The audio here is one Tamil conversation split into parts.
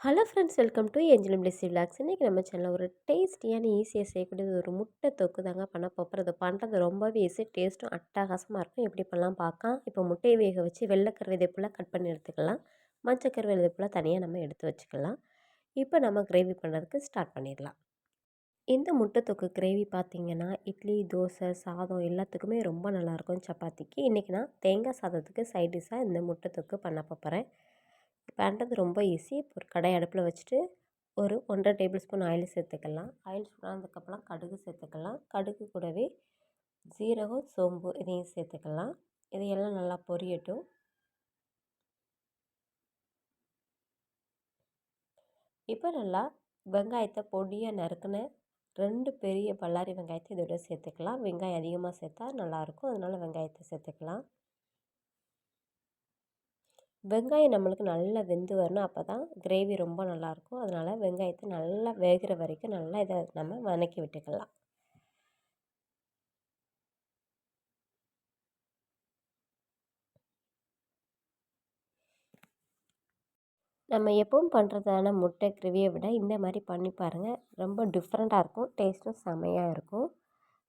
ஹலோ ஃப்ரெண்ட்ஸ் வெல்கம் டு ஏஞ்சலம் பிளஸ் விலாக்ஸ் இன்றைக்கி நம்ம சேனலில் ஒரு டேஸ்டியான ஈஸியாக செய்யக்கூடியது ஒரு முட்டை தொக்கு தாங்க பண்ண போகிறது பண்ணுறது ரொம்பவே ஈஸி டேஸ்ட்டும் அட்டகாசமாக இருக்கும். எப்படி பண்ணலாம் பார்க்கலாம் இப்போ முட்டையை வேக வச்சு வெள்ளை போல் கட் பண்ணி எடுத்துக்கலாம். மஞ்சள் விதைப்புலாம் தனியாக நம்ம எடுத்து வச்சுக்கலாம். இப்போ நம்ம கிரேவி பண்ணுறதுக்கு ஸ்டார்ட் பண்ணிடலாம். இந்த முட்டை தொக்கு கிரேவி பார்த்திங்கன்னா இட்லி தோசை சாதம் எல்லாத்துக்குமே ரொம்ப நல்லாயிருக்கும் சப்பாத்திக்கு. இன்றைக்கி நான் தேங்காய் சாதத்துக்கு சைட் டிஷ்ஷாக இந்த முட்டை தொக்கு பண்ண போகிறேன் பண்ணுறது ரொம்ப ஈஸி. ஒரு கடை அடுப்பில் வச்சுட்டு ஒரு ஒன்றரை டேபிள் ஸ்பூன் ஆயில் சேர்த்துக்கலாம். ஆயில் சூடானதுக்கப்புறம் கடுகு சேர்த்துக்கலாம். கடுகு கூடவே ஜீரகம் சோம்பு இதையும் சேர்த்துக்கலாம். இதையெல்லாம் நல்லா பொரியட்டும். இப்போ நல்லா வெங்காயத்தை பொடியாக நறுக்கின ரெண்டு பெரிய பல்லாரி வெங்காயத்தை இதோட சேர்த்துக்கலாம். வெங்காயம் அதிகமாக சேர்த்தா நல்லாயிருக்கும். அதனால் வெங்காயத்தை சேர்த்துக்கலாம். வெங்காயம் நம்மளுக்கு நல்லா வெந்து வரணும். அப்போ தான் கிரேவி ரொம்ப நல்லாயிருக்கும் அதனால் வெங்காயத்தை நல்லா வேகிற வரைக்கும் நல்லா இதை நம்ம வதக்கி விட்டுக்கலாம். நம்ம எப்பவும் பண்ணுறதான முட்டை கிரேவியை விட இந்த மாதிரி பண்ணி பாருங்கள் ரொம்ப டிஃப்ரெண்ட்டாக இருக்கும். டேஸ்ட்டும் செமையாக இருக்கும்.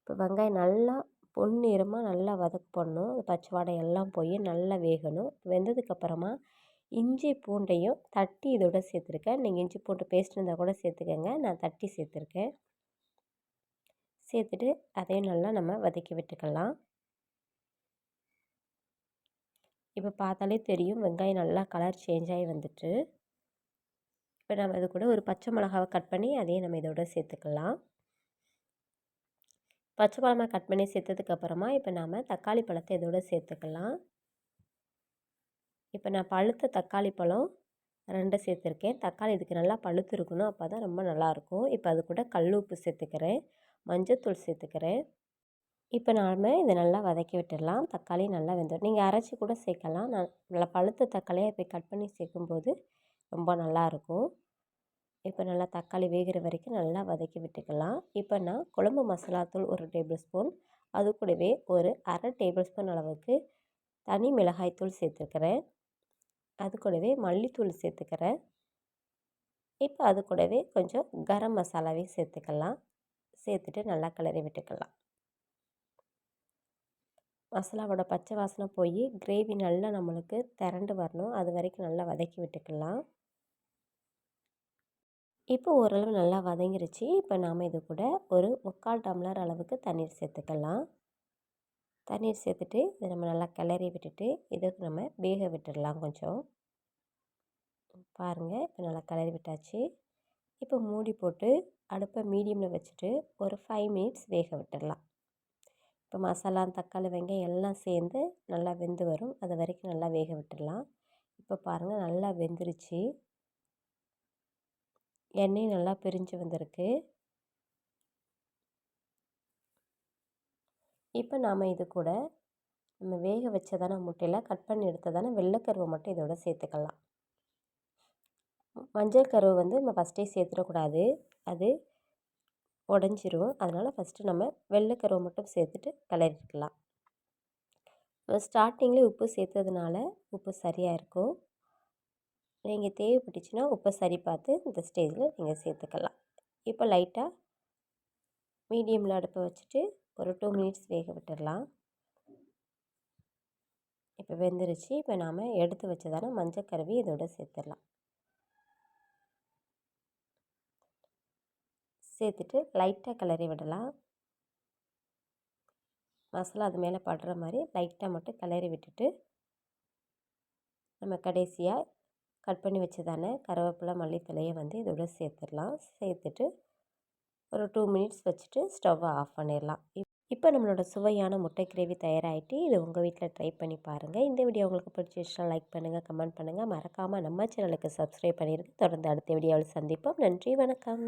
இப்போ வெங்காயம் நல்லா பொன்னிறமாக நல்லா வதக்கப்படணும். பச்சை வாடை எல்லாம் போய் நல்லா வேகணும். வெந்ததுக்கப்புறமா இஞ்சி பூண்டையும் தட்டி இதோட சேர்த்துருக்கேன். நீங்கள் இஞ்சி பூண்டு பேஸ்ட் இருந்தால் கூட சேர்த்துக்கோங்க. நான் தட்டி சேர்த்துருக்கேன். சேர்த்துட்டு அதையும் நல்லா நம்ம வதக்கி விட்டுக்கலாம். இப்போ பார்த்தாலே தெரியும். வெங்காயம் நல்லா கலர் சேஞ்ச் ஆகி வந்துட்டு. இப்போ நம்ம இது கூட ஒரு பச்சை மிளகாவை கட் பண்ணி அதையும் நம்ம இதோட சேர்த்துக்கலாம். பச்சை பழமாக கட் பண்ணி சேர்த்ததுக்கப்புறமா இப்போ நாம் தக்காளி பழத்தை இதோட சேர்த்துக்கலாம். இப்போ நான் பழுத்த தக்காளி பழம் ரெண்டு சேர்த்துருக்கேன். தக்காளி இதுக்கு நல்லா பழுத்து இருக்கணும் அப்போ தான் ரொம்ப நல்லாயிருக்கும் இப்போ அது கூட கல் உப்பு சேர்த்துக்கிறேன். மஞ்சத்தூள் சேர்த்துக்கிறேன். இப்போ நாம் இதை நல்லா வதக்கி விட்டுடலாம். தக்காளி நல்லா வெந்துடும். நீங்கள் அரைச்சி கூட சேர்க்கலாம். நான் நல்லா பழுத்த தக்காளியாக இப்போ கட் பண்ணி சேர்க்கும்போது ரொம்ப நல்லாயிருக்கும் இப்போ நல்லா தக்காளி வேகிற வரைக்கும் நல்லா வதக்கி விட்டுக்கலாம். இப்போ நான் குழம்பு மசாலாத்தூள் ஒரு டேபிள் ஸ்பூன் அது கூடவே ஒரு அரை டேபிள் ஸ்பூன் அளவுக்கு தனி மிளகாய்த்தூள் சேர்த்துக்கிறேன். அது கூடவே மல்லித்தூள் சேர்த்துக்கிறேன். இப்போ அது கூடவே கொஞ்சம் கரம் மசாலாவையும் சேர்த்துக்கலாம். சேர்த்துட்டு நல்லா கிளறி விட்டுக்கலாம். மசாலாவோட பச்சை வாசனை போய் கிரேவி நல்லா நம்மளுக்கு திரண்டு வரணும். அது வரைக்கும் நல்லா வதக்கி விட்டுக்கலாம். இப்போ ஓரளவு நல்லா வதங்கிருச்சு. இப்போ நாம் இது கூட ஒரு முக்கால் டம்ளர் அளவுக்கு தண்ணீர் சேர்த்துக்கலாம். தண்ணீர் சேர்த்துட்டு இதை நம்ம நல்லா கிளறி விட்டுட்டு இதுக்கு நம்ம வேக விட்டுடலாம் கொஞ்சம். பாருங்கள் இப்போ நல்லா கிளறி விட்டாச்சு. இப்போ மூடி போட்டு அடுப்பை மீடியமில் வச்சுட்டு ஒரு ஃபைவ் மினிட்ஸ் வேக விட்டுடலாம். இப்போ மசாலா தக்காளி வெங்காயம் எல்லாம் சேர்ந்து நல்லா வெந்து வரும். அது வரைக்கும் நல்லா வேக விட்டுடலாம். இப்போ பாருங்கள் நல்லா வெந்துருச்சு. எண்ணெய் நல்லா பிரிஞ்சு வந்திருக்கு. இப்போ நாம் இது கூட நம்ம வேக வச்சதான முட்டையில் கட் பண்ணி எடுத்ததான வெள்ளைக்கருவை மட்டும் இதோட சேர்த்துக்கலாம். மஞ்சள் கருவை வந்து நம்ம ஃபஸ்ட்டே சேர்த்துடக்கூடாது. அது உடஞ்சிரும். அதனால் ஃபஸ்ட்டு நம்ம வெள்ளைக்கருவை மட்டும் சேர்த்துட்டு கிளறிக்கலாம். ஸ்டார்டிங்லேயே உப்பு சேர்த்ததுனால உப்பு சரியாக இருக்கும். நீங்கள் தேவைப்பட்டுச்சுன்னா உப்பை சரி பார்த்து இந்த ஸ்டேஜில் நீங்கள் சேர்த்துக்கலாம். இப்போ லைட்டாக மீடியமில் அடுப்பை வச்சுட்டு ஒரு டூ மினிட்ஸ் வேக விட்டுடலாம் இப்போ வெந்துருச்சு. இப்போ நாம் எடுத்து வச்சதான மஞ்சள் கருவி இதோட சேர்த்துடலாம். சேர்த்துட்டு லைட்டாக கிளறி விடலாம். மசாலா அது மேலே படுற மாதிரி லைட்டாக மட்டும் கிளறி விட்டுட்டு நம்ம கடைசியாக கட் பண்ணி வச்சதான கருவேப்பிலை மல்லித்தலையை வந்து இதோட சேர்த்துடலாம். சேர்த்துட்டு ஒரு டூ மினிட்ஸ் வச்சுட்டு ஸ்டவ்வை ஆஃப் பண்ணிடலாம். இப்போ நம்மளோட சுவையான முட்டை கிரேவி தயாராகிட்டு இது உங்கள் வீட்டில் ட்ரை பண்ணி பாருங்கள் இந்த வீடியோ உங்களுக்கு பிடிச்சிருச்சுன்னா லைக் பண்ணுங்கள் கமெண்ட் பண்ணுங்கள் மறக்காமல் நம்ம சேனலுக்கு சப்ஸ்கிரைப் பண்ணிடுங்க தொடர்ந்து அடுத்த வீடியோவில் சந்திப்போம். நன்றி வணக்கம்.